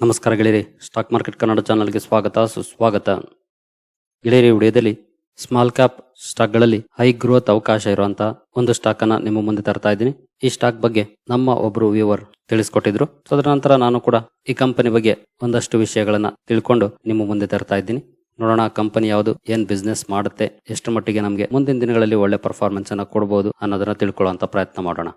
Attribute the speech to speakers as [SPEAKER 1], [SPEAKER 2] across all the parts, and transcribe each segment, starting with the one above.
[SPEAKER 1] ನಮಸ್ಕಾರ ಗೆಳೆಯರಿ, stock market Kannada ಚಾನಲ್ಗೆ ಸ್ವಾಗತ, ಸುಸ್ವಾಗತ. ಗೆಳೆಯರಿ, ವಿಡಿಯೋದಲ್ಲಿ ಸ್ಮಾಲ್ ಕ್ಯಾಪ್ ಸ್ಟಾಕ್ಗಳಲ್ಲಿ ಹೈ ಗ್ರೋತ್ ಅವಕಾಶ ಇರುವಂತಹ ಒಂದು ಸ್ಟಾಕ್ ಅನ್ನ ನಿಮ್ಮ ಮುಂದೆ ತರ್ತಾ ಇದ್ದೀನಿ. ಈ ಸ್ಟಾಕ್ ಬಗ್ಗೆ ನಮ್ಮ ಒಬ್ರು ವ್ಯೂವರ್ ತಿಳಿಸ್ಕೊಟ್ಟಿದ್ರು. ಅದರ ನಂತರ ನಾನು ಕೂಡ ಈ ಕಂಪನಿ ಬಗ್ಗೆ ಒಂದಷ್ಟು ವಿಷಯಗಳನ್ನ ತಿಳ್ಕೊಂಡು ನಿಮ್ಮ ಮುಂದೆ ತರ್ತಾ ಇದ್ದೀನಿ. ನೋಡೋಣ ಆ ಕಂಪನಿ ಯಾವುದು, ಏನ್ ಬಿಸ್ನೆಸ್ ಮಾಡುತ್ತೆ, ಎಷ್ಟು ಮಟ್ಟಿಗೆ ನಮಗೆ ಮುಂದಿನ ದಿನಗಳಲ್ಲಿ ಒಳ್ಳೆ ಪರ್ಫಾರ್ಮೆನ್ಸ್ ಅನ್ನ ಕೊಡಬಹುದು ಅನ್ನೋದನ್ನ ತಿಳ್ಕೊಳ್ಳುವಂತ ಪ್ರಯತ್ನ ಮಾಡೋಣ.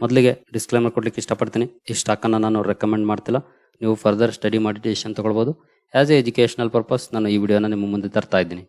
[SPEAKER 1] ಮೊದಲಿಗೆ ಡಿಸ್ಕ್ಲೈಮರ್ ಕೊಡ್ಲಿಕ್ಕೆ ಇಷ್ಟಪಡ್ತೀನಿ. ಈ ಸ್ಟಾಕ್ ಅನ್ನ ನಾನು ರೆಕಮೆಂಡ್ ಮಾಡ್ತಿಲ್ಲ. ನೀವು ಫರ್ದರ್ ಸ್ಟಡಿ ಮಾಡಿ ಡಿಸಿಷನ್ ತಗೊಳ್ಬೋದು. ಆಸ್ ಎ ಎಜುಕೇಶನಲ್ ಪರ್ಪಸ್ ನಾನು ಈ ವಿಡಿಯೋನ ನಿಮ್ಮ ಮುಂದೆ ತರ್ತಾ ಇದ್ದೀನಿ.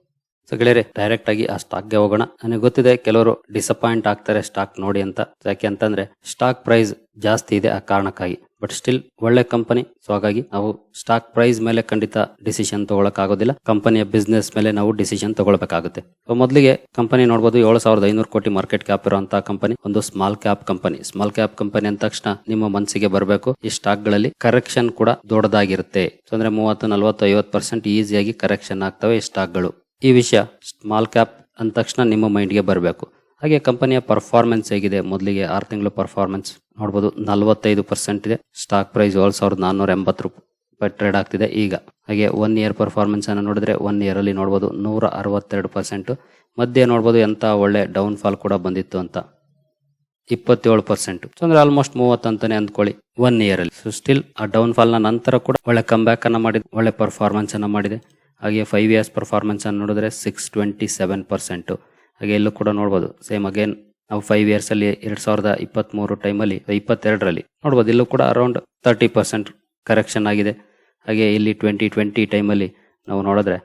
[SPEAKER 1] ಸೊ ಗೆಳೆಯರೆ ಡೈರೆಕ್ಟ್ ಆಗಿ ಆ ಸ್ಟಾಕ್ಗೆ ಹೋಗೋಣ. ನನಗೆ ಗೊತ್ತಿದೆ ಕೆಲವರು ಡಿಸಪಾಯಿಂಟ್ ಆಗ್ತಾರೆ ಸ್ಟಾಕ್ ನೋಡಿ ಅಂತ. ಯಾಕೆ ಅಂತಂದ್ರೆ ಸ್ಟಾಕ್ ಪ್ರೈಸ್ ಜಾಸ್ತಿ ಇದೆ ಆ ಕಾರಣಕ್ಕಾಗಿ. ಬಟ್ ಸ್ಟಿಲ್ ಒಳ್ಳೆ ಕಂಪನಿ ಸೊ ಹಾಗಾಗಿ ನಾವು ಸ್ಟಾಕ್ ಪ್ರೈಸ್ ಮೇಲೆ ಖಂಡಿತ ಡಿಸಿಷನ್ ತಗೊಳಕ್ ಆಗೋದಿಲ್ಲ ಕಂಪನಿಯ ಬಿಸ್ನೆಸ್ ಮೇಲೆ ನಾವು ಡಿಸಿಷನ್ ತಗೊಳ್ಬೇಕಾಗುತ್ತೆ. ಸೊ ಮೊದಲಿಗೆ ಕಂಪನಿ ನೋಡಬಹುದು ಏಳು ಸಾವಿರದ ಐನೂರು ಕೋಟಿ ಮಾರ್ಕೆಟ್ ಕ್ಯಾಪ್ ಇರುವಂತಹ ಕಂಪನಿ ಒಂದು small cap company small cap company ಅಂದ ತಕ್ಷಣ ನಿಮ್ಮ ಮನಸ್ಸಿಗೆ ಬರಬೇಕು. ಈ ಸ್ಟಾಕ್ಗಳಲ್ಲಿ ಕರೆಕ್ಷನ್ ಕೂಡ ದೊಡ್ಡದಾಗಿರುತ್ತೆ. ಅಂದ್ರೆ ಮೂವತ್ತು, ನಲವತ್ತು, ಐವತ್ತು ಪರ್ಸೆಂಟ್ ಈಸಿಯಾಗಿ ಕರೆಕ್ಷನ್ ಆಗ್ತವೆ ಈ ಸ್ಟಾಕ್ಗಳು ಈ ವಿಷಯ ಸ್ಮಾಲ್ ಕ್ಯಾಪ್ ಅಂದ ತಕ್ಷಣ ನಿಮ್ಮ ಮೈಂಡ್ಗೆ ಬರಬೇಕು. ಹಾಗೆ ಕಂಪನಿಯ ಪರ್ಫಾರ್ಮೆನ್ಸ್ ಹೇಗಿದೆ? ಮೊದಲಿಗೆ ಆರು ತಿಂಗಳು ಪರ್ಫಾರ್ಮೆನ್ಸ್ ನೋಡ್ಬೋದು, ನಲವತ್ತೈದು ಪರ್ಸೆಂಟ್ ಇದೆ. ಸ್ಟಾಕ್ ಪ್ರೈಸ್ ಏಳು ಸಾವಿರದ ನಾನ್ನೂರ ಎಂಬತ್ತು ರೂಪಾಯಿ ಟ್ರೇಡ್ ಆಗ್ತಿದೆ ಈಗ. ಹಾಗೆ ಒನ್ ಇಯರ್ ಪರ್ಫಾರ್ಮೆನ್ಸ್ ಅನ್ನು ನೋಡಿದ್ರೆ ಒನ್ ಇಯರ್ ಅಲ್ಲಿ ನೋಡಬಹುದು ನೂರ ಅರವತ್ತೆರಡು ಪರ್ಸೆಂಟ್ ಮಧ್ಯೆ ನೋಡ್ಬೋದು ಎಂತ ಒಳ್ಳೆ ಡೌನ್ ಫಾಲ್ ಕೂಡ ಬಂದಿತ್ತು ಅಂತ. ಇಪ್ಪತ್ತೇಳು ಪರ್ಸೆಂಟ್ ಅಂದ್ರೆ ಆಲ್ಮೋಸ್ಟ್ ಮೂವತ್ತು ಅಂತಾನೆ ಅಂದ್ಕೊಳ್ಳಿ ಒನ್ ಇಯರ್ ಅಲ್ಲಿ. ಸೊ ಸ್ಟಿಲ್ ಆ ಡೌನ್ ಫಾಲ್ ನಂತರ ಕೂಡ ಒಳ್ಳೆ ಕಂಬ್ಯಾಕ್ ಅನ್ನ ಮಾಡಿದೆ, ಒಳ್ಳೆ ಪರ್ಫಾರ್ಮೆನ್ಸ್ ಅನ್ನ ಮಾಡಿದೆ. ಹಾಗೆ ಫೈವ್ ಇಯರ್ಸ್ ಪರ್ಫಾರ್ಮೆನ್ಸ್ ಅನ್ನು ನೋಡಿದ್ರೆ ಸಿಕ್ಸ್ ಟ್ವೆಂಟಿ ಸೆವೆನ್ ಪರ್ಸೆಂಟು ಹಾಗೆ ಎಲ್ಲೂ ಕೂಡ ನೋಡ್ಬೋದು. ಸೇಮ್ ಅಗೇನ್ ನಾವು ಫೈವ್ ಇಯರ್ಸಲ್ಲಿ ಎರಡು ಸಾವಿರದ ಇಪ್ಪತ್ತ್ ಮೂರು ಟೈಮಲ್ಲಿ ಇಪ್ಪತ್ತೆರಡರಲ್ಲಿ ನೋಡ್ಬೋದು. ಇಲ್ಲೂ ಕೂಡ ಅರೌಂಡ್ ತರ್ಟಿ ಪರ್ಸೆಂಟ್ ಕರೆಕ್ಷನ್ ಆಗಿದೆ. ಹಾಗೆ ಇಲ್ಲಿ ಟ್ವೆಂಟಿ ಟ್ವೆಂಟಿ ಟೈಮಲ್ಲಿ ನಾವು ನೋಡಿದ್ರೆ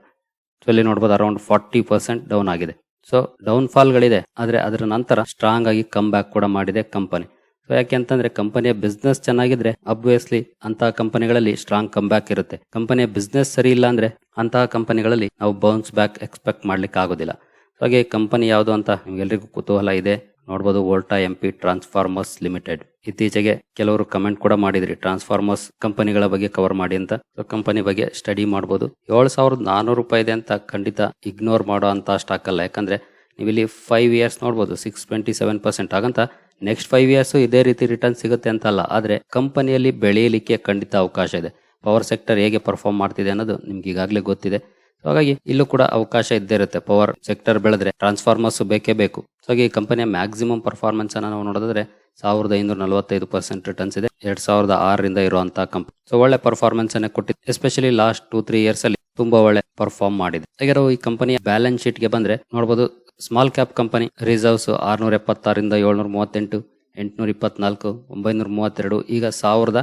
[SPEAKER 1] ಸೊ ಇಲ್ಲಿ ನೋಡ್ಬೋದು ಅರೌಂಡ್ ಫಾರ್ಟಿ ಪರ್ಸೆಂಟ್ ಡೌನ್ ಆಗಿದೆ. ಸೊ ಡೌನ್ ಫಾಲ್ಗಳಿದೆ ಆದರೆ ಅದರ ನಂತರ ಸ್ಟ್ರಾಂಗ್ ಆಗಿ ಕಮ್ ಬ್ಯಾಕ್ ಕೂಡ ಮಾಡಿದೆ ಕಂಪನಿ ಸೊ ಯಾಕೆ ಅಂತಂದ್ರೆ ಕಂಪನಿಯ ಬಿಸ್ನೆಸ್ ಚೆನ್ನಾಗಿದ್ರೆ ಅಬ್ವಿಯಸ್ಲಿ ಅಂತಹ ಕಂಪನಿಗಳಲ್ಲಿ ಸ್ಟ್ರಾಂಗ್ ಕಮ್ ಬ್ಯಾಕ್ ಇರುತ್ತೆ. ಕಂಪನಿಯ ಬಿಸ್ನೆಸ್ ಸರಿ ಇಲ್ಲ ಅಂದ್ರೆ ಅಂತಹ ಕಂಪನಿಗಳಲ್ಲಿ ನಾವು ಬೌನ್ಸ್ ಬ್ಯಾಕ್ ಎಕ್ಸ್ಪೆಕ್ಟ್ ಮಾಡ್ಲಿಕ್ಕೆ ಆಗೋದಿಲ್ಲ. ಹಾಗೆ ಕಂಪನಿ ಯಾವುದು ಅಂತ ನಿಮ್ಗೆಲ್ರಿಗೂ ಕುತೂಹಲ ಇದೆ, ನೋಡ್ಬೋದು Volta M P transformers limited ಇತ್ತೀಚೆಗೆ ಕೆಲವರು ಕಮೆಂಟ್ ಕೂಡ ಮಾಡಿದ್ರಿ ಟ್ರಾನ್ಸ್ಫಾರ್ಮರ್ಸ್ ಕಂಪನಿಗಳ ಬಗ್ಗೆ ಕವರ್ ಮಾಡಿ ಅಂತ. ಕಂಪನಿ ಬಗ್ಗೆ ಸ್ಟಡಿ ಮಾಡ್ಬೋದು. ಏಳು ಸಾವಿರದ ನಾನೂರು ರೂಪಾಯಿ ಇದೆ ಅಂತ ಖಂಡಿತ ಇಗ್ನೋರ್ ಮಾಡೋ ಅಂತ ಸ್ಟಾಕ್ ಅಲ್ಲ. ಯಾಕಂದ್ರೆ ನೀವು ಇಲ್ಲಿ ಫೈವ್ ಇಯರ್ಸ್ ನೋಡ್ಬೋದು ಸಿಕ್ಸ್ ಟ್ವೆಂಟಿ ಸೆವೆನ್ ಪರ್ಸೆಂಟ್ ಹಾಗಂತ ನೆಕ್ಸ್ಟ್ ಫೈವ್ ಇಯರ್ಸ್ ಇದೇ ರೀತಿ ರಿಟರ್ನ್ ಸಿಗುತ್ತೆ ಅಂತ ಅಲ್ಲ ಆದ್ರೆ ಕಂಪನಿಯಲ್ಲಿ ಬೆಳೆಯಲಿಕ್ಕೆ ಖಂಡಿತ ಅವಕಾಶ ಇದೆ. ಪವರ್ ಸೆಕ್ಟರ್ ಹೇಗೆ ಪರ್ಫಾರ್ಮ್ ಮಾಡ್ತಿದೆ ಅನ್ನೋದು ನಿಮ್ಗೆ ಈಗಾಗಲೇ ಗೊತ್ತಿದೆ. ಹಾಗಾಗಿ ಇಲ್ಲೂ ಕೂಡ ಅವಕಾಶ ಇದ್ದೇ ಇರುತ್ತೆ. ಪವರ್ ಸೆಕ್ಟರ್ ಬೆಳೆದ್ರೆ ಟ್ರಾನ್ಸ್ಫಾರ್ಮರ್ಸ್ ಬೇಕೇ ಬೇಕು. ಸೊ ಹಾಗೆ ಈ ಕಂಪನಿಯ ಮ್ಯಾಕ್ಸಿಮಮ್ ಪರ್ಫಾರ್ಮೆನ್ಸ್ ಅನ್ನು ನಾವು ನೋಡಿದ್ರೆ ಸಾವಿರದ ಐನೂರ ನಲವತ್ತೈದು ಪರ್ಸೆಂಟ್ ರಿಟರ್ನ್ಸ್ ಇದೆ. ಎರಡ್ ಸಾವಿರದ ಆರರಿಂದ ಇರುವಂತಹ ಕಂಪನಿ ಸೊ ಒಳ್ಳೆ ಪರ್ಫಾರ್ಮೆನ್ಸ್ ಅನ್ನ ಕೊಟ್ಟಿದೆ. Especially last two three years ಅಲ್ಲಿ ತುಂಬಾ ಒಳ್ಳೆ ಪರ್ಫಾರ್ಮ್ ಮಾಡಿದೆ. ಹಾಗೆ ಈ ಕಂಪನಿಯ ಬ್ಯಾಲೆನ್ಸ್ ಶೀಟ್ಗೆ ಬಂದ್ರೆ ನೋಡಬಹುದು ಸ್ಮಾಲ್ ಕ್ಯಾಪ್ ಕಂಪನಿ ರಿಸರ್ವ್ಸ್ ಆರುನೂರ ಎಪ್ಪತ್ತಾರರಿಂದ ಏಳ್ನೂರ ಮೂವತ್ತೆಂಟು ಎಂಟುನೂರ ಇಪ್ಪತ್ನಾಲ್ಕು ಒಂಬೈನೂರ ಮೂವತ್ತೆರಡು ಈಗ ಸಾವಿರದ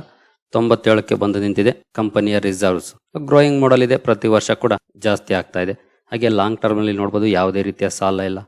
[SPEAKER 1] ತೊಂಬತ್ತೇಳಕ್ಕೆ ಬಂದು ನಿಂತಿದೆ ಕಂಪನಿಯ ರಿಸರ್ವ್ಸ್. ಗ್ರೋಯಿಂಗ್ ಮಾಡಲ್ ಇದೆ, ಪ್ರತಿ ವರ್ಷ ಕೂಡ ಜಾಸ್ತಿ ಆಗ್ತಾ ಇದೆ. ಹಾಗೆ ಲಾಂಗ್ ಟರ್ಮ್ ಅಲ್ಲಿ ನೋಡಬಹುದು ಯಾವುದೇ ರೀತಿಯ ಸಾಲ ಇಲ್ಲ.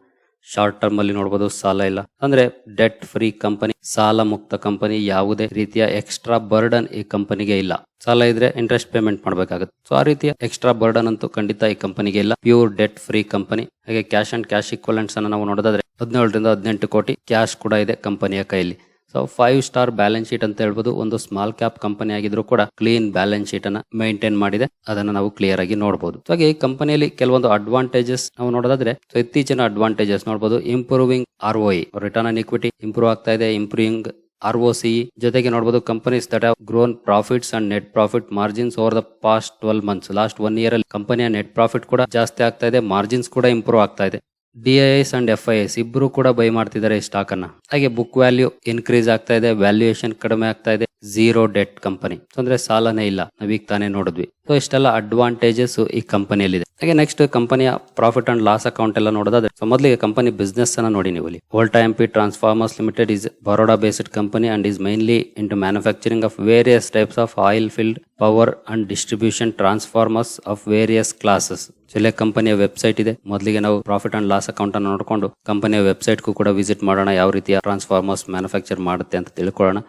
[SPEAKER 1] ಶಾರ್ಟ್ ಟರ್ಮ್ ಅಲ್ಲಿ ನೋಡಬಹುದು ಸಾಲ ಇಲ್ಲ. ಅಂದ್ರೆ ಡೆಟ್ ಫ್ರೀ ಕಂಪನಿ ಸಾಲ ಮುಕ್ತ ಕಂಪನಿ ಯಾವುದೇ ರೀತಿಯ ಎಕ್ಸ್ಟ್ರಾ ಬರ್ಡನ್ ಈ ಕಂಪನಿಗೆ ಇಲ್ಲ. ಸಾಲ ಇದ್ರೆ ಇಂಟ್ರೆಸ್ಟ್ ಪೇಮೆಂಟ್ ಮಾಡಬೇಕಾಗುತ್ತೆ. ಸೊ ಆ ರೀತಿಯ ಎಕ್ಸ್ಟ್ರಾ ಬರ್ಡನ್ ಅಂತೂ ಖಂಡಿತ ಈ ಕಂಪನಿಗೆ ಇಲ್ಲ. ಪ್ಯೂರ್ ಡೆಟ್ ಫ್ರೀ ಕಂಪನಿ ಹಾಗೆ ಕ್ಯಾಶ್ ಅಂಡ್ ಕ್ಯಾಶ್ ಇಕ್ವಲೆಂಟ್ಸ್ ಅನ್ನು ನಾವು ನೋಡೋದಾದ್ರೆ ಹದಿನೇಳರಿಂದ ಹದಿನೆಂಟು ಕೋಟಿ ಕ್ಯಾಶ್ ಕೂಡ ಇದೆ ಕಂಪನಿಯ ಕೈಯಲ್ಲಿ. So five star balance sheet ಅಂತ ಹೇಳ್ಬೋದು, ಒಂದು ಸ್ಮಾಲ್ ಕ್ಯಾಪ್ ಕಂಪನಿ ಆಗಿದ್ರು ಕೂಡ ಕ್ಲೀನ್ ಬ್ಯಾಲೆನ್ಸ್ ಶೀಟ್ ಅನ್ನ ಮೇಂಟೈನ್ ಮಾಡಿದೆ. ಅದನ್ನ ನಾವು ಕ್ಲಿಯರ್ ಆಗಿ ನೋಡಬಹುದು ಹಾಗೆ ಈ ಕಂಪನಿಯಲ್ಲಿ ಕೆಲವೊಂದು ಅಡ್ವಾಂಟೇಜಸ್ ನಾವು ನೋಡೋದಾದ್ರೆ ಸೊ ಇತ್ತೀಚಿನ ಅಡ್ವಾಂಟೇಜಸ್ ನೋಡಬಹುದು improving R O return on equity improve ಆಗ್ತಾ ಇದೆ. ಇಂಪ್ರೂವಿಂಗ್ ಆರ್ ಒ ಸಿ ಜೊತೆಗೆ ನೋಡಬಹುದು companies that have grown profits and net profit margins over the past twelve months last one year ಅಲ್ಲಿ ಕಂಪನಿಯ ನೆಟ್ ಪ್ರಾಫಿಟ್ ಕೂಡ ಜಾಸ್ತಿ ಆಗ್ತಾ ಇದೆ ಮಾರ್ಜಿನ್ಸ್ ಕೂಡ ಇಂಪ್ರೂವ್ ಆಗ್ತಾ ಇದೆ. DIS and F I S ಇಬ್ರು ಕೂಡ ಬೈ ಮಾಡ್ತಿದ್ದಾರೆ ಈ ಸ್ಟಾಕ್ ಅನ್ನ. ಹಾಗೆ ಬುಕ್ ವ್ಯಾಲ್ಯೂ ಇನ್ಕ್ರೀಸ್ ಆಗ್ತಾ ಇದೆ ವ್ಯಾಲ್ಯೂಯೇಷನ್ ಕಡಿಮೆ ಆಗ್ತಾ ಇದೆ. ಝೀರೋ ಡೆಟ್ ಕಂಪನಿ ಅಂದ್ರೆ ಸಾಲನೇ ಇಲ್ಲ. ನಾವೀಗ ತಾನೇ ನೋಡಿದ್ವಿ. ಸೊ ಇಷ್ಟೆಲ್ಲ ಅಡ್ವಾಂಟೇಜಸ್ ಈ ಕಂಪನಿಯಲ್ಲಿದೆ ಹಾಗೆ ನೆಕ್ಸ್ಟ್ ಕಂಪನಿಯ ಪ್ರಾಫಿಟ್ ಅಂಡ್ ಲಾಸ್ ಅಕೌಂಟ್ ಎಲ್ಲ ನೋಡೋದಾದ್ರೆ ಸೊ ಮೊದಲಿಗೆ ಕಂಪನಿ ಬಿಸ್ನೆಸ್ ಅನ್ನ ನೋಡಿ ನೀವು ಇಲ್ಲಿ. Volta MP transformers limited is Baroda based company and is mainly into manufacturing of various types of oil field power and distribution transformers of various classes Chile ಕಂಪನಿಯ website ಇದೆ. ಮೊದಲಿಗೆ ನಾವು ಪ್ರಾಫಿಟ್ ಅಂಡ್ ಲಾಸ್ ಅಕೌಂಟ್ ಅನ್ನು ನೋಡಿಕೊಂಡು ಕಂಪನಿಯ website ಕೂಡ visit ಮಾಡೋಣ, ಯಾವ ರೀತಿಯ ಟ್ರಾನ್ಸ್ಫಾರ್ಮರ್ಸ್ ಮ್ಯಾನುಫ್ಯಾಕ್ಚರ್ ಮಾಡುತ್ತೆ ಅಂತ ತಿಳ್ಕೊಳ್ಳೋಣ.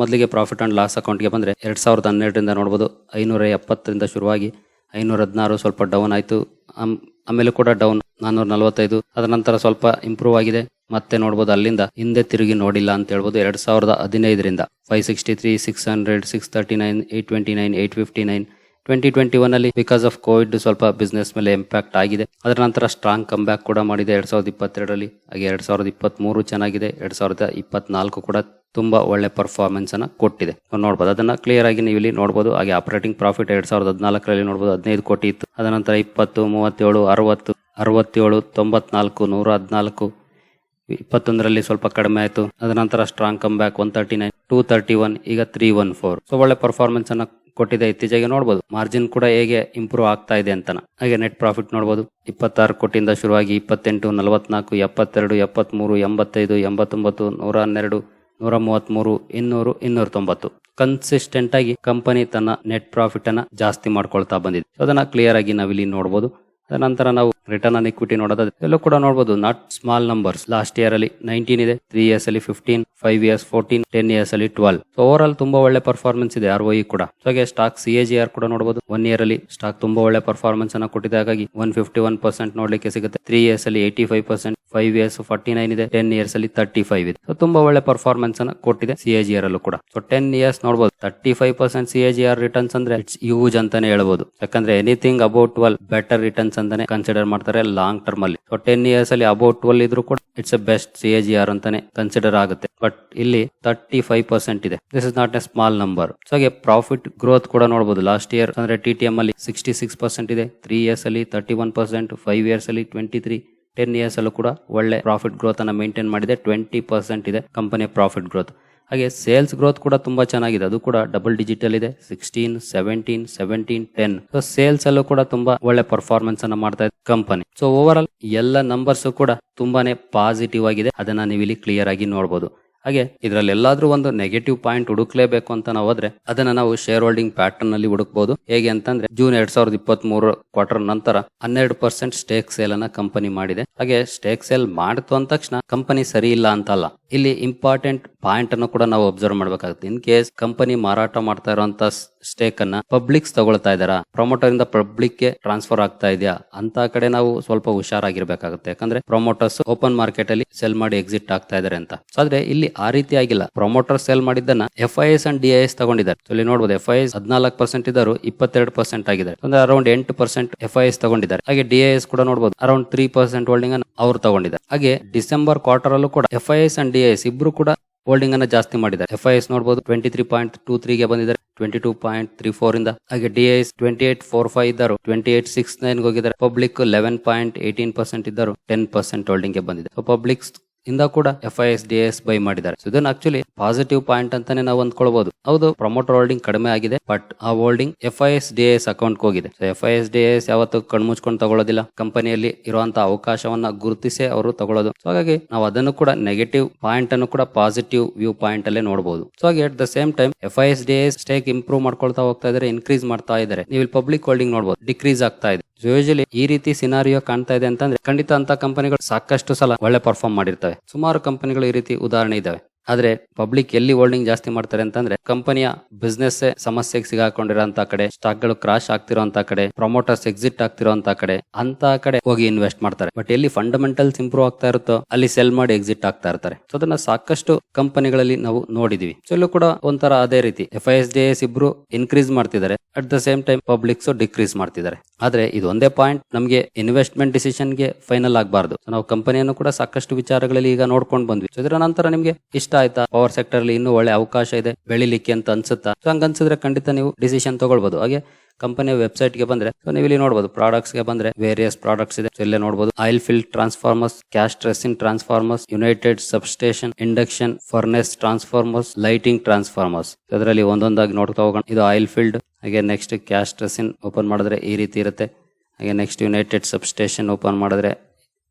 [SPEAKER 1] ಮೊದಲಿಗೆ ಪ್ರಾಫಿಟ್ ಆ್ಯಂಡ್ ಲಾಸ್ ಅಕೌಂಟ್ಗೆ ಬಂದರೆ ಎರಡು ಸಾವಿರದ ಹನ್ನೆರಡರಿಂದ ನೋಡ್ಬೋದು ಐನೂರ ಎಪ್ಪತ್ತರಿಂದ ಶುರುವಾಗಿ ಐನೂರ ಹದಿನಾರು ಸ್ವಲ್ಪ ಡೌನ್ ಆಯಿತು. ಆಮೇಲೆ ಕೂಡ ಡೌನ್ ನಾನ್ನೂರ ನಲವತ್ತೈದು. ಅದರ ನಂತರ ಸ್ವಲ್ಪ ಇಂಪ್ರೂವ್ ಆಗಿದೆ. ಮತ್ತೆ ನೋಡ್ಬೋದು ಅಲ್ಲಿಂದ ಹಿಂದೆ ತಿರುಗಿ ನೋಡಿಲ್ಲ ಅಂತ ಹೇಳ್ಬೋದು ಎರಡು ಸಾವಿರದ ಹದಿನೈದರಿಂದ. Five sixty three six hundred six thirty nine eight twenty nine eight fifty nine twenty twenty one ಅಲ್ಲಿ ಬಿಕಾಸ್ ಆಫ್ ಕೋವಿಡ್ ಸ್ವಲ್ಪ ಬಿಸ್ನೆಸ್ ಮೇಲೆ ಇಂಪ್ಯಾಕ್ಟ್ ಆಗಿದೆ. ಅದರ ನಂತರ ಸ್ಟ್ರಾಂಗ್ ಕಮ್ ಬ್ಯಾಕ್ ಕೂಡ ಮಾಡಿದೆ ಎರಡು ಸಾವಿರದ ಇಪ್ಪತ್ತೆರಡರಲ್ಲಿ. ಹಾಗೆ ಎರಡು ಸಾವಿರದ ಇಪ್ಪತ್ತ್ ಮೂರು ಚೆನ್ನಾಗಿದೆ. ಎರಡು ಸಾವಿರದ ಇಪ್ಪತ್ನಾಲ್ಕು ಕೂಡ ತುಂಬಾ ಒಳ್ಳೆ ಪರ್ಫಾರ್ಮೆನ್ಸ್ ಅನ್ನ ಕೊಟ್ಟಿದೆ. ನೋಡ್ಬೋದು, ಅದನ್ನ ಕ್ಲಿಯರ್ ಆಗಿ ನೀವು ಇಲ್ಲಿ ನೋಡಬಹುದು ಹಾಗೆ ಆಪರೇಟಿಂಗ್ ಪ್ರಾಫಿಟ್ ಎರಡ್ ಸಾವಿರದ ಹದಿನಾಲ್ಕರಲ್ಲಿ ನೋಡಬಹುದು ಹದಿನೈದು ಕೋಟಿ ಇತ್ತು. ಅದನಂತರ ಇಪ್ಪತ್ತು, ಮೂವತ್ತೇಳು, ಅರವತ್ತು, ಅರವತ್ತೇಳು, ತೊಂಬತ್ನಾಲ್ಕು ನೂರ ಹದಿನಾಲ್ಕು ಇಪ್ಪತ್ತೊಂದರಲ್ಲಿ ಸ್ವಲ್ಪ ಕಡಿಮೆ ಆಯಿತು. ಅದನಂತರ strong come back one thirty nine two thirty one ಈಗ ತ್ರೀ ಒನ್ ಫೋರ್ ಸೊ ಒಳ್ಳೆ ಪರ್ಫಾರ್ಮೆನ್ಸ್ ಅನ್ನ ಕೊಟ್ಟಿದೆ ಇತ್ತೀಚೆಗೆ ನೋಡಬಹುದು ಮಾರ್ಜಿನ್ ಕೂಡ ಹೇಗೆ ಇಂಪ್ರೂವ್ ಆಗ್ತಾ ಇದೆ ಅಂತ ಹಾಗೆ ನೆಟ್ ಪ್ರಾಫಿಟ್ ನೋಡಬಹುದು ಇಪ್ಪತ್ತಾರು ಕೋಟಿಯಿಂದ ಶುರುವಾಗಿ ಇಪ್ಪತ್ತೆಂಟು, ನಲವತ್ನಾಲ್ಕು, ಎಪ್ಪತ್ತೆರಡು, ಎಪ್ಪತ್ಮೂರು, ಎಂಬತ್ತೈದು, ಎಂಬತ್ತೊಂಬತ್ತು, ನೂರ ಹನ್ನೆರಡು ನೂರ ಮೂವತ್ಮೂರು ಇನ್ನೂರು ಇನ್ನೂರ ತೊಂಬತ್ತು ಕನ್ಸಿಸ್ಟೆಂಟ್ ಆಗಿ ಕಂಪನಿ ತನ್ನ ನೆಟ್ ಪ್ರಾಫಿಟ್ ಅನ್ನ ಜಾಸ್ತಿ ಮಾಡ್ಕೊಳ್ತಾ ಬಂದಿದೆ. ಅದನ್ನ ಕ್ಲಿಯರ್ ಆಗಿ ನಾವಿಲ್ಲಿ ನೋಡಬಹುದು ನಂತರ ನಾವು ರಿಟರ್ನ್ ಆನ್ ಇಕ್ವಿಟಿ ನೋಡೋದಾದ್ರೆ ಎಲ್ಲೂ ಕೂಡ ನೋಡಬಹುದು not small numbers last year ಅಲ್ಲಿ ನೈನ್ಟೀನ್ ಇದೆ ತ್ರೀ ಇಯರ್ಸ್ ಅಲ್ಲಿ fifteen five years fourteen ten years ಅಲ್ಲಿ ಟ್ವೆಲ್ ಸೊ ಓವರ್ ಆಲ್ ತುಂಬಾ ಒಳ್ಳೆ ಪರ್ಫಾರ್ಮೆನ್ಸ್ ಇದೆ ಆರ್ ಕೂಡ. ಸೊ ಹಾಗೆ stock C A G R ಕೂಡ ನೋಡಬಹುದು ಒನ್ ಇಯರ್ ಅಲ್ಲಿ ಸ್ಟಾಕ್ ತುಂಬಾ ಒಳ್ಳೆ ಪರ್ಫಾರ್ಮೆನ್ಸ್ ಅನ್ನ ಕೊಟ್ಟಿದೆ. ಹಾಗಾಗಿ ಒನ್ ಫಿಫ್ಟಿ ಒನ್ ಪರ್ಸೆಂಟ್ ನೋಡ್ಲಿಕ್ಕೆ ಸಿಗುತ್ತೆ. ತ್ರೀ ಇಯರ್ಸ್ ಅಲ್ಲಿ eighty five percent five years forty nine ಇದೆ. ಟೆನ್ ಇಯರ್ಸ್ ಅಲ್ಲಿ ತರ್ಟಿ ಫೈವ್ ಇದೆ. ಸೊ ತುಂಬಾ ಒಳ್ಳೆ ಪರ್ಫಾರ್ಮೆನ್ಸ್ ಅನ್ನ ಕೊಟ್ಟಿದೆ ಸಿ ಎ ಜಿ ಆರ್ ಅಲ್ಲೂ ಕೂಡ. ಸೊ ಟೆನ್ ಇಯರ್ಸ್ ನೋಡಬಹುದು thirty five percent C A G R returns ಅಂದ್ರೆ ಇಟ್ಸ್ ಯೂಜ್ ಅಂತಾನೆ ಹೇಳ್ಬೋದು. ಯಾಕಂದ್ರೆ anything about twelve better returns ಅಂತಾನೆ ಕನ್ಸಿಡರ್ ಮಾಡ್ತಾರೆ ಲಾಂಗ್ ಟರ್ಮ್ ಅಲ್ಲಿ. ಸೊ ಟೆನ್ ಇಯರ್ಸ್ ಅಲ್ಲಿ ಅಬೌಟ್ ಟ್ವೆಲ್ ಇದ್ರು ಕೂಡ it's best C A G R ಅಂತಾನೆ ಕನ್ಸಿಡರ್ ಆಗುತ್ತೆ. ಬಟ್ ಇಲ್ಲಿ ತರ್ಟಿ ಫೈವ್ ಪರ್ಸೆಂಟ್ ಇದೆ. This is not a small number so ಹಾಗೆ ಪ್ರಾಫಿಟ್ ಗ್ರೋತ್ ಕೂಡ ನೋಡಬಹುದು ಲಾಸ್ಟ್ ಇಯರ್ ಅಂದ್ರೆ ಟಿ ಟಿ ಎಂ ಅಲ್ಲಿ ಸಿಕ್ಸ್ಟಿ ಸಿಕ್ಸ್ ಪರ್ಸೆಂಟ್ ಇದೆ. ತ್ರೀ ಇಯರ್ಸ್ ಅಲ್ಲಿ thirty one percent five years ಅಲ್ಲಿ ಟ್ವೆಂಟಿ ತ್ರೀ ಟೆನ್ ಇಯರ್ಸ್ ಅಲ್ಲೂ ಕೂಡ ಒಳ್ಳೆ ಪ್ರಾಫಿಟ್ ಗ್ರೋತ್ ಅನ್ನ ಮೇಂಟೈನ್ ಮಾಡಿದೆ. ಟ್ವೆಂಟಿ ಪರ್ಸೆಂಟ್ ಇದೆ ಕಂಪನಿಯ ಪ್ರಾಫಿಟ್ ಗ್ರೋತ್ ಹಾಗೆ ಸೇಲ್ಸ್ ಗ್ರೋತ್ ಕೂಡ ತುಂಬಾ ಚೆನ್ನಾಗಿದೆ. ಅದು ಕೂಡ ಡಬಲ್ ಡಿಜಿಟಲ್ ಇದೆ. Sixteen seventeen seventeen ten so sales ಅಲ್ಲೂ ಕೂಡ ತುಂಬಾ ಒಳ್ಳೆ ಪರ್ಫಾರ್ಮೆನ್ಸ್ ಅನ್ನ ಮಾಡ್ತಾ ಇದೆ ಕಂಪನಿ ಸೊ ಓವರ್ ಆಲ್ ಎಲ್ಲ ನಂಬರ್ಸ್ ಕೂಡ ತುಂಬಾನೇ ಪಾಸಿಟಿವ್ ಆಗಿದೆ. ಅದನ್ನ ನೀವು ಇಲ್ಲಿ ಕ್ಲಿಯರ್ ಆಗಿ ನೋಡಬಹುದು ಹಾಗೆ ಇದರಲ್ಲಿ ಎಲ್ಲಾದ್ರೂ ಒಂದು ನೆಗೆಟಿವ್ ಪಾಯಿಂಟ್ ಹುಡುಕ್ಲೇಬೇಕು ಅಂತ ನಾವು ಹೋದ್ರೆ ಅದನ್ನ ನಾವು ಶೇರ್ ಹೋಲ್ಡಿಂಗ್ ಪ್ಯಾಟರ್ನ್ ಅಲ್ಲಿ ಹುಡುಕಬಹುದು ಹೇಗೆ ಅಂತಂದ್ರೆ ಜೂನ್ ಎರಡ್ ಸಾವಿರದ ಇಪ್ಪತ್ತ್ ಮೂರು ಕ್ವಾರ್ಟರ್ ನಂತರ ಹನ್ನೆರಡು ಪರ್ಸೆಂಟ್ ಸ್ಟೇಕ್ ಸೇಲ್ ಅನ್ನ ಕಂಪನಿ ಮಾಡಿದೆ. ಹಾಗೆ ಸ್ಟೇಕ್ ಸೇಲ್ ಮಾಡಿತು ಅಂದ ತಕ್ಷಣ ಕಂಪನಿ ಸರಿ ಇಲ್ಲ ಅಂತಲ್ಲ. ಇಲ್ಲಿ ಇಂಪಾರ್ಟೆಂಟ್ ಪಾಯಿಂಟ್ ಅನ್ನು ಕೂಡ ನಾವು ಅಬ್ಸರ್ವ್ ಮಾಡ್ಬೇಕಾಗುತ್ತೆ. ಇನ್ ಕೇಸ್ ಕಂಪನಿ ಮಾರಾಟ ಮಾಡ್ತಾ ಇರುವಂತ ಸ್ಟೇಕ್ ಅನ್ನ ಪಬ್ಲಿಕ್ಸ್ ತಗೊಳ್ತಾ ಇದಾರಾ ಪ್ರೊಮೋಟರ್ ಇಂದ ಪಬ್ಲಿಕ್ಗೆ ಟ್ರಾನ್ಸ್ಫರ್ ಆಗ್ತಾ ಇದೆಯಾ? ಅಂತ ಕಡೆ ನಾವು ಸ್ವಲ್ಪ ಹುಷಾರಾಗಿರ್ಬೇಕಾಗುತ್ತೆ. ಯಾಕಂದ್ರೆ ಪ್ರೊಮೋಟರ್ಸ್ ಓಪನ್ ಮಾರ್ಕೆಟ್ ಅಲ್ಲಿ ಸೆಲ್ ಮಾಡಿ ಎಕ್ಸಿಟ್ ಆಗ್ತಾ ಇದಾರೆ ಅಂತ. ಆದ್ರೆ ಇಲ್ಲಿ ಆ ರೀತಿ ಆಗಿಲ್ಲ. Promoter sell ಮಾಡಿದ್ದನ್ನ F I S and D I S ತಗೊಂಡಿದ್ದಾರೆ. ಇಲ್ಲಿ ನೋಡಬಹುದು ಎಫ್ ಐ ಎಸ್ ಹದಿನಾಲ್ಕು ಪರ್ಸೆಂಟ್ ಇದ್ದರು ಇಪ್ಪತ್ತೆರಡು ಪರ್ಸೆಂಟ್ ಆಗಿದೆ. ಅಂದ್ರೆ ಅರೌಂಡ್ ಎಂಟು ಪರ್ಸೆಂಟ್ ಎಫ್ ಐ ಎಸ್ ತಗೊಂಡಿದ್ದಾರೆ. ಹಾಗೆ ಡಿ ಐ ಎಸ್ ಕೂಡ ನೋಡಬಹುದು ಅರೌಂಡ್ ತ್ರೀ ಪರ್ಸೆಂಟ್ ಹೋಲ್ಡಿಂಗ್ ಅನ್ನು ಅವರು ತಗೊಂಡಿದ್ದಾರೆ. ಹಾಗೆ ಡಿಸೆಂಬರ್ ಕ್ವಾರ್ಟರ್ ಅಲ್ಲೂ ಕೂಡ F I S and D I S ಇಬ್ರು ಕೂಡ ಹೋಲ್ಡಿಂಗ್ ಅನ್ನ ಜಾಸ್ತಿ ಮಾಡಿದ್ದಾರೆ. ಎಫ್ ಐ ಎಸ್ ನೋಡಬಹುದು ಟ್ವೆಂಟಿ ತ್ರೀ ಪಾಯಿಂಟ್ ಟೂ ತ್ರೀಗೆ ಬಂದಿದ್ದಾರೆ. Twenty two point three four ಇಂದ. ಹಾಗೆ D I S twenty eight four five ಇದ್ದರು. ಟ್ವೆಂಟಿ ಏಟ್ ಸಿಕ್ಸ್ ನೈನ್ ಹೋಗಿದ್ದಾರೆ. Public eleven point eighteen percent ಇದ್ದರು. ಟೆನ್ ಪರ್ಸೆಂಟ್ ಹೋಲ್ಡಿಂಗ್ಗೆ ಬಂದಿದೆ. ಪಬ್ಲಿಕ್ ಇಂದ ಕೂಡ F I S D S buy ಮಾಡಿದ್ದಾರೆ. ಸೊ ಇದನ್ನ ಆಕ್ಚುಲಿ ಪಾಸಿಟಿವ್ ಪಾಯಿಂಟ್ ಅಂತಾನೆ ನಾವು ಅಂದ್ಕೊಳ್ಬಹುದು ಹೌದು ಪ್ರಮೋಟರ್ ಹೋಲ್ಡಿಂಗ್ ಕಡಿಮೆ ಆಗಿದೆ ಬಟ್ ಆ holding F I S D S account ಹೋಗಿದೆ. F I S D S ಯಾವತ್ತು ಕಣ್ಮುಚ್ಕೊಂಡು ತಗೊಳ್ಳೋದಿಲ್ಲ. ಕಂಪನಿಯಲ್ಲಿ ಇರುವಂತಹ ಅವಕಾಶವನ್ನ ಗುರುತಿಸಿ ಅವರು ತಗೊಳ್ಳೋದು. ಸೊ ಹಾಗಾಗಿ ನಾವು ಅದನ್ನು ಕೂಡ ನೆಗೆಟಿವ್ ಪಾಯಿಂಟ್ ಅನ್ನು ಕೂಡ ಪಾಸಿಟಿವ್ ವ್ಯೂ ಪಾಯಿಂಟ್ ಅಲ್ಲೇ ನೋಡಬಹುದು ಸೊ ಹಾಗೆ at the same time F I S D S stake improve ಮಾಡ್ಕೊಳ್ತಾ ಹೋಗ್ತಾ ಇದ್ರೆ ಇನ್ಕ್ರೀಸ್ ಮಾಡ್ತಾ ಇದ್ದಾರೆ. ನೀವು ಪಬ್ಲಿಕ್ ಹೋಲ್ಡಿಂಗ್ ನೋಡಬಹುದು ಡಿಕ್ರೀಸ್ ಆಗ್ತಾ ಇದೆ. ಈ ರೀತಿ ಸಿನಾರಿಯೋ ಕಾಣ್ತಾ ಇದೆ ಅಂತಂದ್ರೆ ಖಂಡಿತ ಅಂತ ಕಂಪನಿಗಳು ಸಾಕಷ್ಟು ಸಲ ಒಳ್ಳೆ ಪರ್ಫಾರ್ಮ್ ಮಾಡಿರ್ತವೆ. ಸುಮಾರು ಕಂಪನಿಗಳು ಈ ರೀತಿ ಉದಾಹರಣೆ ಇದಾವೆ. ಆದ್ರೆ ಪಬ್ಲಿಕ್ ಎಲ್ಲಿ ಹೋಲ್ಡಿಂಗ್ ಜಾಸ್ತಿ ಮಾಡ್ತಾರೆ ಅಂತಂದ್ರೆ ಕಂಪನಿಯ ಬಿಸ್ನೆಸ್ ಸಮಸ್ಯೆಗೆ ಸಿಗಾಕೊಂಡಿರೋಂತ ಕಡೆ ಸ್ಟಾಕ್ಗಳು ಕ್ರಾಶ್ ಆಗ್ತಿರೋಂತ ಕಡೆ ಪ್ರೊಮೋಟರ್ಸ್ ಎಕ್ಸಿಟ್ ಆಗ್ತಿರೋಂತ ಕಡೆ ಅಂತ ಕಡೆ ಹೋಗಿ ಇನ್ವೆಸ್ಟ್ ಮಾಡ್ತಾರೆ. ಬಟ್ ಎಲ್ಲಿ ಫಂಡಮೆಂಟಲ್ಸ್ ಇಂಪ್ರೂವ್ ಆಗ್ತಾ ಇರುತ್ತೋ ಅಲ್ಲಿ ಸೆಲ್ ಮಾಡಿ ಎಕ್ಸಿಟ್ ಆಗ್ತಾ ಇರ್ತಾರೆ. ಸೊ ಅದನ್ನ ಸಾಕಷ್ಟು ಕಂಪನಿಗಳಲ್ಲಿ ನಾವು ನೋಡಿದೀವಿ. ಸೊ ಇಲ್ಲೂ ಕೂಡ ಒಂಥರ ಅದೇ ರೀತಿ F I S D S ಇಬ್ರು ಇನ್ಕ್ರೀಸ್ ಮಾಡ್ತಿದ್ದಾರೆ. At the same time publics decrease ಮಾಡ್ತಿದ್ದಾರೆ. ಆದ್ರೆ ಇದು ಒಂದೇ ಪಾಯಿಂಟ್ ನಮಗೆ ಇನ್ವೆಸ್ಟ್ಮೆಂಟ್ ಡಿಸಿಷನ್ಗೆ ಫೈನಲ್ ಆಗಬಾರ್ದು ನಾವು ಕಂಪನಿಯನ್ನು ಕೂಡ ಸಾಕಷ್ಟು ವಿಚಾರಗಳಲ್ಲಿ ಈಗ ನೋಡ್ಕೊಂಡು ಬಂದ್ವಿ. ಇದರ ನಂತರ ನಿಮಗೆ ಇಷ್ಟ ಆಯ್ತಾ? ಪವರ್ ಸೆಕ್ಟರ್ ಅಲ್ಲಿ ಇನ್ನೂ ಒಳ್ಳೆ ಅವಕಾಶ ಇದೆ, ಬೆಳಿಲಿಕ್ಕೆ ಅಂತ ಅನ್ಸುತ್ತಾ? ಹಂಗ ಅನ್ಸಿದ್ರೆ ಖಂಡಿತ ನೀವು ಡಿಸಿಷನ್ ತಗೊಳ್ಬಹುದು ಹಾಗೆ ಕಂಪನಿಯ ವೆಬ್ಸೈಟ್ಗೆ ಬಂದ್ರೆ ನೀವು ಇಲ್ಲಿ ನೋಡಬಹುದು ಪ್ರಾಡಕ್ಟ್ಸ್ಗೆ ಬಂದ್ರೆ ವೇರಿಯಸ್ ಪ್ರಾಡಕ್ಟ್ಸ್ ಇದೆ. ಇಲ್ಲೇ ನೋಡಬಹುದು oil field transformers cast resin transformers united substation induction furnace transformers lighting transformers ಅದರಲ್ಲಿ ಒಂದೊಂದಾಗಿ ನೋಡ್ತಾ ಹೋಗೋಣ. ಇದು ಆಯಿಲ್ ಫೀಲ್ಡ್ ಹಾಗೆ ನೆಕ್ಸ್ಟ್ ಕ್ಯಾಶ್ ಟ್ರೆಸಿನ್ ಓಪನ್ ಮಾಡಿದ್ರೆ ಈ ರೀತಿ ಇರುತ್ತೆ. ಹಾಗೆ ನೆಕ್ಸ್ಟ್ ಯುನೈಟೆಡ್ ಸಬ್ಸ್ಟೇಷನ್ ಓಪನ್ ಮಾಡಿದ್ರೆ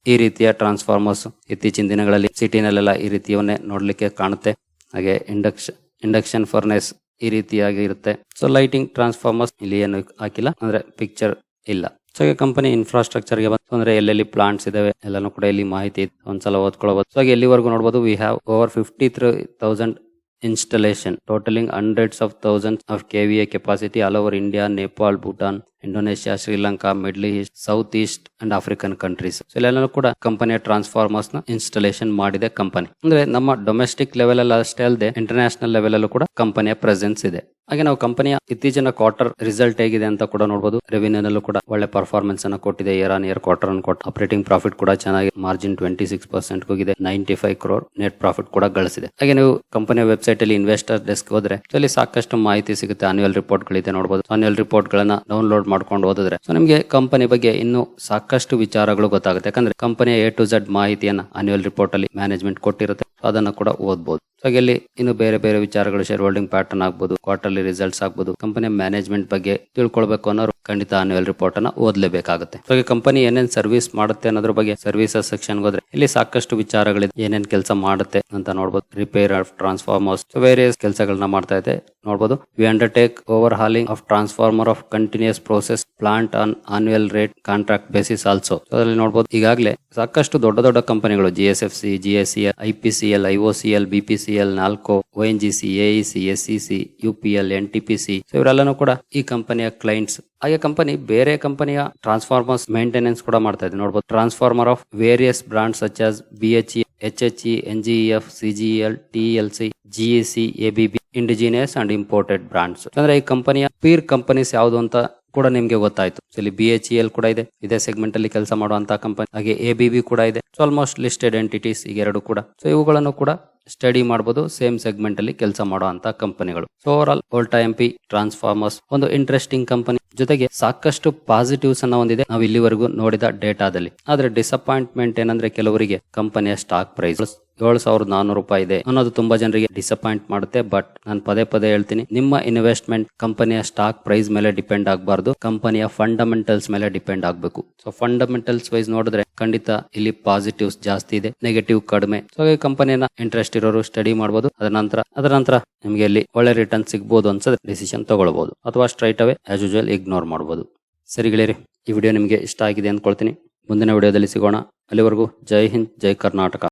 [SPEAKER 1] ಈ ರೀತಿಯ ಟ್ರಾನ್ಸ್ಫಾರ್ಮರ್ಸ್ ಇತ್ತೀಚಿನ ದಿನಗಳಲ್ಲಿ ಸಿಟಿನಲ್ಲೆಲ್ಲ ಈ ರೀತಿಯವನ್ನೇ ನೋಡ್ಲಿಕ್ಕೆ ಕಾಣುತ್ತೆ. ಹಾಗೆ ಇಂಡಕ್ಷನ್ ಇಂಡಕ್ಷನ್ ಫರ್ನೆಸ್ ಈ ರೀತಿಯಾಗಿ ಇರುತ್ತೆ. ಸೊ ಲೈಟಿಂಗ್ ಟ್ರಾನ್ಸ್ಫಾರ್ಮರ್ಸ್ ಇಲ್ಲಿ ಏನು ಹಾಕಿಲ್ಲ. ಅಂದ್ರೆ ಪಿಕ್ಚರ್ ಇಲ್ಲ. ಸೊ ಕಂಪನಿ ಇನ್ಫ್ರಾಸ್ಟ್ರಕ್ಚರ್ಗೆ ಬಂತು ಅಂದ್ರೆ ಎಲ್ಲೆಲ್ಲಿ ಪ್ಲಾಂಟ್ಸ್ ಇದಾವೆ ಎಲ್ಲಾನು ಕೂಡ ಇಲ್ಲಿ ಮಾಹಿತಿ. ಒಂದ್ಸಲ ಓದ್ಕೊಳ್ಬಹುದು ಸೊ ಎಲ್ಲಿವರೆಗೂ ನೋಡಬಹುದು we have over fifty three thousand installation totalling hundreds of thousands of K V A capacity all over India Nepal Bhutan. Indonesia Sri Lanka middle east south east and African countries ಇಲ್ಲೆಲ್ಲೂ ಕೂಡ ಕಂಪನಿಯ ಟ್ರಾನ್ಸ್ಫಾರ್ಮರ್ಸ್ನ ಇನ್ಸ್ಟಾಲೇಷನ್ ಮಾಡಿದೆ ಕಂಪನಿ ಅಂದ್ರೆ ನಮ್ಮ ಡೊಮೆಸ್ಟಿಕ್ ಲೆವೆಲ್ ಅಲ್ಲಿ ಅಷ್ಟೇ ಅಲ್ಲದೆ ಇಂಟರ್ನ್ಯಾಷನಲ್ ಲೆವೆಲ್ ಅಲ್ಲೂ ಕೂಡ ಕಂಪನಿಯ ಪ್ರೆಸೆನ್ಸ್ ಇದೆ. ಹಾಗೆ ನಾವು ಕಂಪನಿಯ ಇತ್ತೀಚಿನ ಕ್ವಾರ್ಟರ್ ರಿಸಲ್ಟ್ ಹೇಗಿದೆ ಅಂತ ಕೂಡ ನೋಡಬಹುದು ರೆವಿನ್ಯೂ ನಲ್ಲೂ ಕೂಡ ಒಳ್ಳೆ ಪರ್ಫಾರ್ಮೆನ್ಸ್ ಅನ್ನು ಕೊಟ್ಟಿದೆ. ಇಯರ್ ಆನ್ ಇಯರ್ ಕ್ವಾರ್ಟರ್ ಅನ್ನು ಕೊಟ್ಟು ಆಪರೇಟಿಂಗ್ ಪ್ರಾಫಿಟ್ ಕೂಡ ಚೆನ್ನಾಗಿ ಮಾರ್ಜಿನ್ ಟ್ವೆಂಟಿ ಸಿಕ್ಸ್ ಪರ್ಸೆಂಟ್ ಹೋಗಿದೆ. Ninety five crore net profit ಕೂಡ ಗಳಿಸಿದೆ. ಹಾಗೆ ನೀವು ಕಂಪನಿಯ ವೆಬ್ಸೈಟ್ ಅಲ್ಲಿ ಇನ್ವೆಸ್ಟರ್ ಡೆಸ್ಕ್ ಹೋದ್ರೆ ಅಲ್ಲಿ ಸಾಕಷ್ಟು ಮಾಹಿತಿ ಸಿಗುತ್ತೆ. ಆನ್ಯುವಲ್ ರಿಪೋರ್ಟ್ ಗಳಿದೆ ನೋಡಬಹುದು ಆನ್ಯುವಲ್ ರಿಪೋರ್ಟ್ ಗಳನ್ನ ಡೌನ್ಲೋಡ್ ಮಾಡ್ಕೊಂಡು ಓದಿದ್ರೆ. ಸೊ ನಿಮಗೆ ಕಂಪನಿ ಬಗ್ಗೆ ಇನ್ನೂ ಸಾಕಷ್ಟು ವಿಚಾರಗಳು ಗೊತ್ತಾಗುತ್ತೆ. ಯಾಕಂದ್ರೆ ಕಂಪನಿಯ ಎ ಟು ಝಡ್ ಮಾಹಿತಿಯನ್ನು ಆನ್ಯುವಲ್ ರಿಪೋರ್ಟ್ ಅಲ್ಲಿ ಮ್ಯಾನೇಜ್ಮೆಂಟ್ ಕೊಟ್ಟಿರುತ್ತೆ. ಅದನ್ನ ಕೂಡ ಓದಬಹುದು ಹಾಗೆ ಇಲ್ಲಿ ಇನ್ನು ಬೇರೆ ಬೇರೆ ವಿಚಾರಗಳು ಶೇರ್ ಹೋಲ್ಡಿಂಗ್ ಪ್ಯಾಟರ್ನ್ ಆಗ್ಬೋದು ಕ್ವಾರ್ಟರ್ಲಿ ರಿಸಲ್ಟ್ಸ್ ಆಗ್ಬೋದು ಕಂಪನಿ ಮ್ಯಾನೇಜ್ಮೆಂಟ್ ಬಗ್ಗೆ ತಿಳ್ಕೊಳ್ಬೇಕು ಅನ್ನೋರು ಖಂಡಿತ ಅನ್ಯಲ್ ರಿಪೋರ್ಟ್ ಅನ್ನ ಓದಲೇಬೇಕಾಗುತ್ತೆ. ಹಾಗೆ ಕಂಪನಿ ಏನೇನ್ ಸರ್ವಿಸ್ ಮಾಡುತ್ತೆ ಅನ್ನೋದ್ರ ಬಗ್ಗೆ ಸರ್ವಿಸಸ್ ಸೆಕ್ಷನ್ ಹೋದ್ರೆ ಇಲ್ಲಿ ಸಾಕಷ್ಟು ವಿಚಾರಗಳಿದೆ. ಏನೇನ್ ಕೆಲಸ ಮಾಡುತ್ತೆ ಅಂತ ನೋಡಬಹುದು ರಿಪೇರ್ ಆಫ್ ಟ್ರಾನ್ಸ್ಫಾರ್ಮರ್ಸ್ ವೇರಿಯಸ್ ಕೆಲಸಗಳನ್ನ ಮಾಡ್ತಾ ಇದೆ ನೋಡಬಹುದು we undertake over hauling of transformer of continuous process plant on annual rate contract basis also ಅದರಲ್ಲಿ ನೋಡಬಹುದು ಈಗಾಗಲೇ ಸಾಕಷ್ಟು ದೊಡ್ಡ ದೊಡ್ಡ ಕಂಪನಿಗಳು G S F C G S C I P C L I O C L B P C L ನಾಲ್ಕು, O N G C, A C, S C C, U P L, N T P C ಇವರೆಲ್ಲನೂ ಕೂಡ ಈ ಕಂಪನಿಯ clients ಹಾಗೆ company ಬೇರೆ ಕಂಪನಿಯ transformers maintenance ಕೂಡ ಮಾಡ್ತಾ ಇದೆ. ನೋಡಬಹುದು transformer of various brands such as B H E H H E N G F C G L T L C G A C A B B indigenous and imported brands ಅಂದ್ರೆ ಈ ಕಂಪನಿಯ peer companies ಯಾವುದು ಅಂತ ಕೂಡ ನಿಮ್ಗೆ ಗೊತ್ತಾಯ್ತು. ಇಲ್ಲಿ B H L ಕೂಡ ಇದೆ. ಇದೇ ಸೆಗ್ಮೆಂಟ್ ಅಲ್ಲಿ ಕೆಲಸ ಮಾಡುವಂತಹ ಕಂಪನಿ ಹಾಗೆ ಎ ಬಿ ಬಿ ಕೂಡ ಇದೆ. ಸೊ ಆಲ್ಮೋಸ್ಟ್ ಲಿಸ್ಟೆಡ್ ಎಂಟಿಟೀಸ್ ಈಗ ಎರಡು ಕೂಡ. ಸೊ ಇವುಗಳನ್ನು ಕೂಡ ಸ್ಟಡಿ ಮಾಡಬಹುದು ಸೇಮ್ ಸೆಗ್ಮೆಂಟ್ ಅಲ್ಲಿ ಕೆಲಸ ಮಾಡುವಂತ ಕಂಪನಿಗಳು. So over all Voltamp transformers ಒಂದು ಇಂಟ್ರೆಸ್ಟಿಂಗ್ ಕಂಪನಿ ಜೊತೆಗೆ ಸಾಕಷ್ಟು ಪಾಸಿಟಿವ್ಸ್ ಅನ್ನ ಹೊಂದಿದೆ ನಾವು ಇಲ್ಲಿವರೆಗೂ ನೋಡಿದ ಡೇಟಾದಲ್ಲಿ ಆದ್ರೆ ಡಿಸಪಾಯಿಂಟ್ಮೆಂಟ್ ಏನಂದ್ರೆ ಕೆಲವರಿಗೆ ಕಂಪನಿಯ ಸ್ಟಾಕ್ ಪ್ರೈಸ್ ಏಳು ಸಾವಿರದ ನಾನೂರು ರೂಪಾಯಿ ಇದೆ. ಅನ್ನೋದು ತುಂಬಾ ಜನರಿಗೆ ಡಿಸಪಾಯಿಂಟ್ ಮಾಡುತ್ತೆ ಬಟ್ ನಾನು ಪದೇ ಪದೇ ಹೇಳ್ತೀನಿ, ನಿಮ್ಮ ಇನ್ವೆಸ್ಟ್ಮೆಂಟ್ ಕಂಪನಿಯ ಸ್ಟಾಕ್ ಪ್ರೈಸ್ ಮೇಲೆ ಡಿಪೆಂಡ್ ಆಗಬಾರ್ದು. ಕಂಪನಿಯ ಫಂಡಮೆಂಟಲ್ಸ್ ಮೇಲೆ ಡಿಪೆಂಡ್ ಆಗಬೇಕು. ಸೊ ಫಂಡಮೆಂಟಲ್ಸ್ ವೈಸ್ ನೋಡಿದ್ರೆ ಖಂಡಿತ ಇಲ್ಲಿ ಪಾಸಿಟಿವ್ಸ್ ಜಾಸ್ತಿ ಇದೆ ನೆಗೆಟಿವ್ ಕಡಿಮೆ. ಸೊ ಈ ಕಂಪನಿಯನ್ನ ಇಂಟ್ರೆಸ್ಟ್ ಇರೋರು ಸ್ಟಡಿ ಮಾಡಬಹುದು ಅದರ ನಂತರ ಅದರ ನಂತರ ನಿಮಗೆ ಇಲ್ಲಿ ಒಳ್ಳೆ ರಿಟರ್ನ್ ಸಿಗ್ಬೋದು ಅನ್ಸದ್ರೆ ಡಿಸಿಷನ್ ತಗೊಳ್ಬಹುದು ಅಥವಾ straight away as usual ignore ಮಾಡಬಹುದು ಸರಿ ಗೆಳೆಯರಿ, ಈ ವಿಡಿಯೋ ನಿಮಗೆ ಇಷ್ಟ ಆಗಿದೆ ಅಂದ್ಕೊಳ್ತೀನಿ. ಮುಂದಿನ ವಿಡಿಯೋದಲ್ಲಿ ಸಿಗೋಣ. ಅಲ್ಲಿವರೆಗೂ ಜೈ ಹಿಂದ್, ಜೈ ಕರ್ನಾಟಕ.